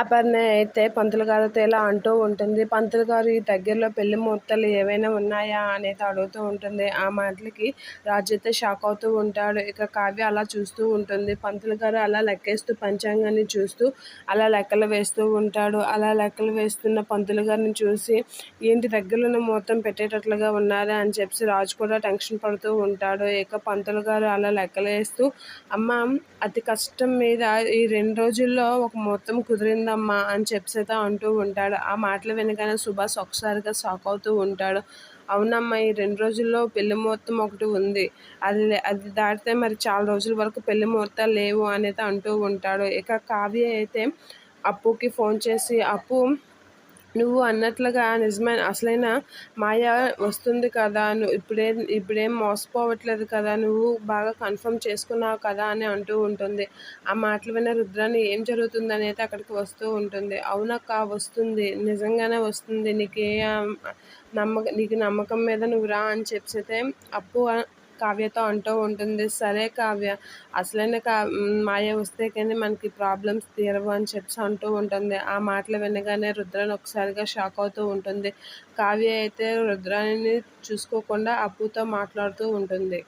అపర్ణ అయితే పంతులు గారితో ఇలా అంటూ ఉంటుంది. పంతులు గారు ఈ దగ్గరలో పెళ్ళి ముహూర్తాలు ఏవైనా ఉన్నాయా అనేది అడుగుతూ ఉంటుంది. ఆ మాటలకి రాజు అయితే షాక్ అవుతూ ఉంటాడు. ఇక కావ్య అలా చూస్తూ ఉంటుంది. పంతులు గారు అలా లెక్కేస్తూ పంచాంగాన్ని చూస్తూ అలా లెక్కలు వేస్తూ ఉంటాడు. అలా లెక్కలు వేస్తున్న పంతులు గారిని చూసి ఏంటి దగ్గరలో ముహూర్తం పెట్టేటట్లుగా ఉన్నారా? అని చెప్పి రాజు కూడా టెన్షన్ పడుతూ ఉంటాడు. ఇక పంతులు గారు అలా లెక్కలు వేస్తూ అమ్మ అతి కష్టం మీద ఈ రెండు రోజుల్లో ఒక ముహూర్తం కుదిరింది? జరిగిందమ్మా అని చెప్పేసి అంటూ ఉంటాడు. ఆ మాటలు వెనకనే సుభాష్ ఒకసారిగా షాక్ అవుతూ ఉంటాడు. అవునమ్మా ఈ రెండు రోజుల్లో పెళ్ళి ముహూర్తం ఒకటి ఉంది. అది అది దాటితే మరి చాలా రోజుల వరకు పెళ్ళి ముహూర్తాలు లేవు అనేది అంటూ ఉంటాడు. ఇక కావ్య అయితే అప్పుకి ఫోన్ చేసి అప్పు నువ్వు అన్నట్లుగా నిజమైన అసలైన మాయ వస్తుంది కదా నువ్వు ఇప్పుడేం ఇప్పుడేం మోసపోవట్లేదు కదా నువ్వు బాగా కన్ఫర్మ్ చేసుకున్నావు కదా అని అంటూ ఉంటుంది. ఆ మాటలు విన్న రుద్రాన్ని ఏం జరుగుతుంది అనేది అక్కడికి వస్తూ ఉంటుంది. అవునక్క వస్తుంది. నిజంగానే వస్తుంది. నీకు ఏ నమ్మక నీకు నమ్మకం మీద నువ్వు రా అని చెప్పితే అప్పు కావ్యతో అంటూ ఉంటుంది సరే కావ్య అసలైన కా మాయ వస్తే కానీ మనకి ప్రాబ్లమ్స్ తీరవు అని చెప్పి అంటూ ఉంటుంది. ఆ మాటలు వినగానే రుద్రాన్ని ఒకసారిగా షాక్ అవుతూ ఉంటుంది. కావ్య అయితే రుద్రాన్ని చూసుకోకుండా అప్పుతో మాట్లాడుతూ ఉంటుంది.